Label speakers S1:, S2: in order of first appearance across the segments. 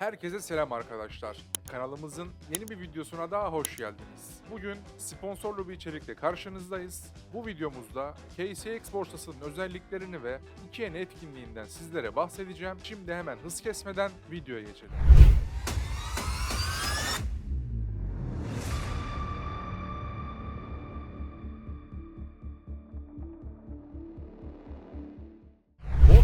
S1: Herkese selam arkadaşlar. Kanalımızın yeni bir videosuna daha hoş geldiniz. Bugün sponsorlu bir içerikle karşınızdayız. Bu videomuzda KCX borsasının özelliklerini ve 2N etkinliğinden sizlere bahsedeceğim. Şimdi hemen hız kesmeden videoya geçelim.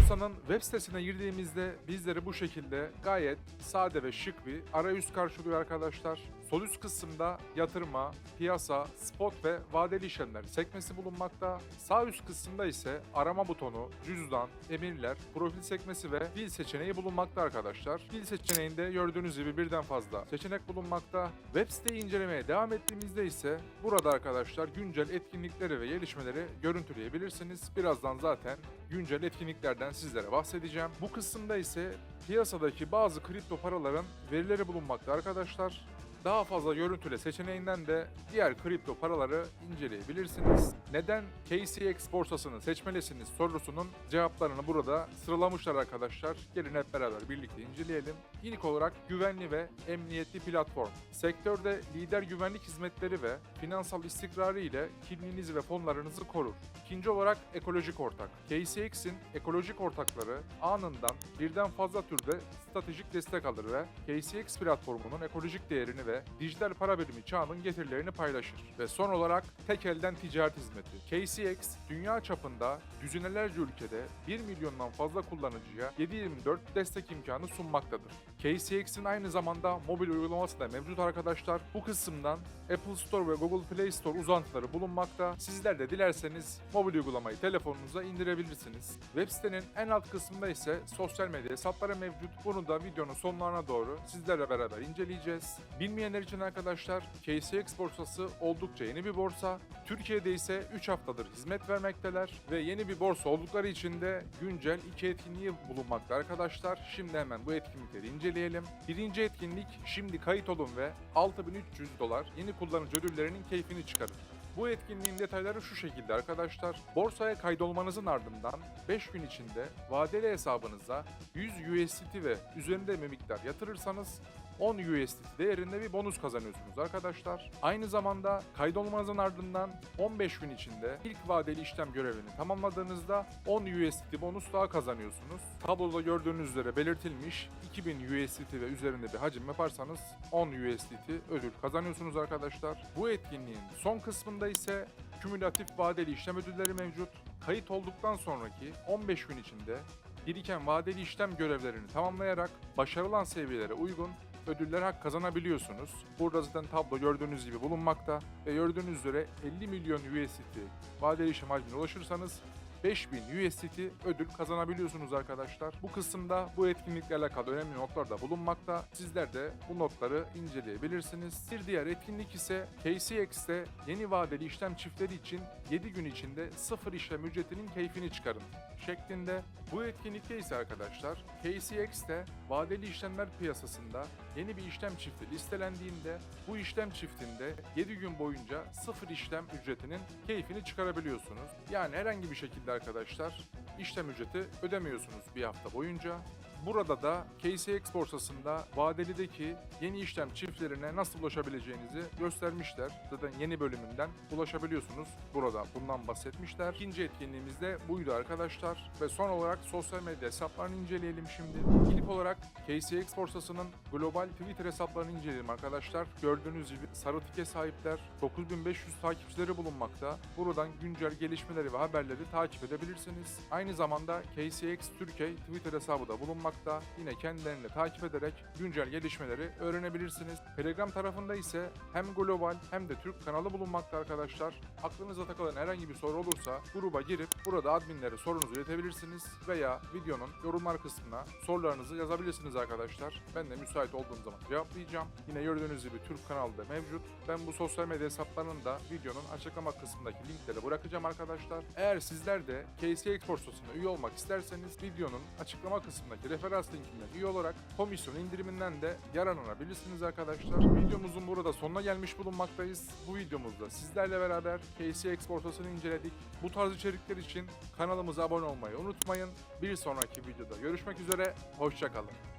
S1: Borsanın web sitesine girdiğimizde bizleri bu şekilde gayet sade ve şık bir arayüz karşılıyor arkadaşlar. Sol üst kısımda yatırma, piyasa, spot ve vadeli işlemler sekmesi bulunmakta. Sağ üst kısımda ise arama butonu, cüzdan, emirler, profil sekmesi ve dil seçeneği bulunmakta arkadaşlar. Dil seçeneğinde gördüğünüz gibi birden fazla seçenek bulunmakta. Web siteyi incelemeye devam ettiğimizde ise burada arkadaşlar güncel etkinlikleri ve gelişmeleri görüntüleyebilirsiniz. Birazdan zaten güncel etkinliklerden sizlere bahsedeceğim. Bu kısımda ise piyasadaki bazı kripto paraların verileri bulunmakta arkadaşlar. Daha fazla görüntüle seçeneğinden de diğer kripto paraları inceleyebilirsiniz. Neden KCX borsasını seçmelisiniz sorusunun cevaplarını burada sıralamışlar arkadaşlar. Gelin hep beraber birlikte inceleyelim. İlk olarak güvenli ve emniyetli platform. Sektörde lider güvenlik hizmetleri ve finansal istikrarı ile kimliğinizi ve fonlarınızı korur. İkinci olarak ekolojik ortak. KCX'in ekolojik ortakları anından birden fazla türde stratejik destek alır ve KCX platformunun ekolojik değerini ve dijital para birimi çağının getirilerini paylaşır. Ve son olarak tek elden ticaret hizmeti. KCX dünya çapında düzinelerce ülkede 1 milyondan fazla kullanıcıya 7/24 destek imkanı sunmaktadır. KCX'in aynı zamanda mobil uygulaması da mevcut arkadaşlar. Bu kısımdan Apple Store ve Google Play Store uzantıları bulunmakta. Sizler de dilerseniz mobil uygulamayı telefonunuza indirebilirsiniz. Web sitenin en alt kısmında ise sosyal medya hesapları mevcut. Bunu da videonun sonlarına doğru sizlerle beraber inceleyeceğiz. Bilmeyenler için arkadaşlar KCX borsası oldukça yeni bir borsa. Türkiye'de ise 3 haftadır hizmet vermekteler ve yeni bir borsa oldukları için de güncel iki etkinliği bulunmakta arkadaşlar. Şimdi hemen bu etkinlikleri inceleyelim. Birinci etkinlik şimdi kayıt olun ve 6300 dolar yeni kullanıcı ödüllerinin keyfini çıkarın. Bu etkinliğin detayları şu şekilde arkadaşlar. Borsaya kaydolmanızın ardından 5 gün içinde vadeli hesabınıza 100 USDT ve üzerinde bir miktar yatırırsanız 10 USDT değerinde bir bonus kazanıyorsunuz arkadaşlar. Aynı zamanda kaydolmanızın ardından 15 gün içinde ilk vadeli işlem görevini tamamladığınızda 10 USDT bonus daha kazanıyorsunuz. Tabloda gördüğünüz üzere belirtilmiş 2000 USDT ve üzerinde bir hacim yaparsanız 10 USDT ödül kazanıyorsunuz arkadaşlar. Bu etkinliğin son kısmında ise kümülatif vadeli işlem ödülleri mevcut. Kayıt olduktan sonraki 15 gün içinde biriken vadeli işlem görevlerini tamamlayarak başarılan seviyelere uygun ödüller hak kazanabiliyorsunuz. Burada zaten tablo gördüğünüz gibi bulunmakta ve gördüğünüz üzere 50 milyon USDT vadeli işlem hacmine ulaşırsanız 5000 USDT ödül kazanabiliyorsunuz arkadaşlar. Bu kısımda bu etkinlikle alakalı önemli notlar da bulunmakta. Sizler de bu notları inceleyebilirsiniz. Bir diğer etkinlik ise KCX'te yeni vadeli işlem çiftleri için 7 gün içinde sıfır işlem ücretinin keyfini çıkarın şeklinde. Bu etkinlikte ise arkadaşlar KCX'te vadeli işlemler piyasasında yeni bir işlem çifti listelendiğinde bu işlem çiftinde 7 gün boyunca sıfır işlem ücretinin keyfini çıkarabiliyorsunuz. Yani herhangi bir şekilde arkadaşlar işlem ücreti ödemiyorsunuz bir hafta boyunca. Burada da KCX borsasında vadelideki yeni işlem çiftlerine nasıl ulaşabileceğinizi göstermişler. Zaten yeni bölümünden ulaşabiliyorsunuz. Burada bundan bahsetmişler. İkinci etkinliğimiz de buydu arkadaşlar. Ve son olarak sosyal medya hesaplarını inceleyelim şimdi. İlk olarak KCX borsasının global Twitter hesaplarını inceleyelim arkadaşlar. Gördüğünüz gibi sarı tike sahipler 9500 takipçileri bulunmakta. Buradan güncel gelişmeleri ve haberleri takip edebilirsiniz. Aynı zamanda KCX Türkiye Twitter hesabı da bulunmakta. Yine kendilerini takip ederek güncel gelişmeleri öğrenebilirsiniz. Telegram tarafında ise hem global hem de Türk kanalı bulunmakta arkadaşlar. Aklınıza takılan herhangi bir soru olursa gruba girip burada adminlere sorunuzu iletebilirsiniz veya videonun yorumlar kısmına sorularınızı yazabilirsiniz arkadaşlar. Ben de müsait olduğum zaman cevaplayacağım. Yine gördüğünüz gibi Türk kanalı da mevcut. Ben bu sosyal medya hesaplarını da videonun açıklama kısmındaki linklere bırakacağım arkadaşlar. Eğer sizler de KCX borsasına üye olmak isterseniz videonun açıklama kısmındaki referans linkinden üye olarak komisyon indiriminden de yararlanabilirsiniz arkadaşlar. Videomuzun burada sonuna gelmiş bulunmaktayız. Bu videomuzda sizlerle beraber KCX borsasını inceledik. Bu tarz içerikler için kanalımıza abone olmayı unutmayın. Bir sonraki videoda görüşmek üzere, hoşçakalın.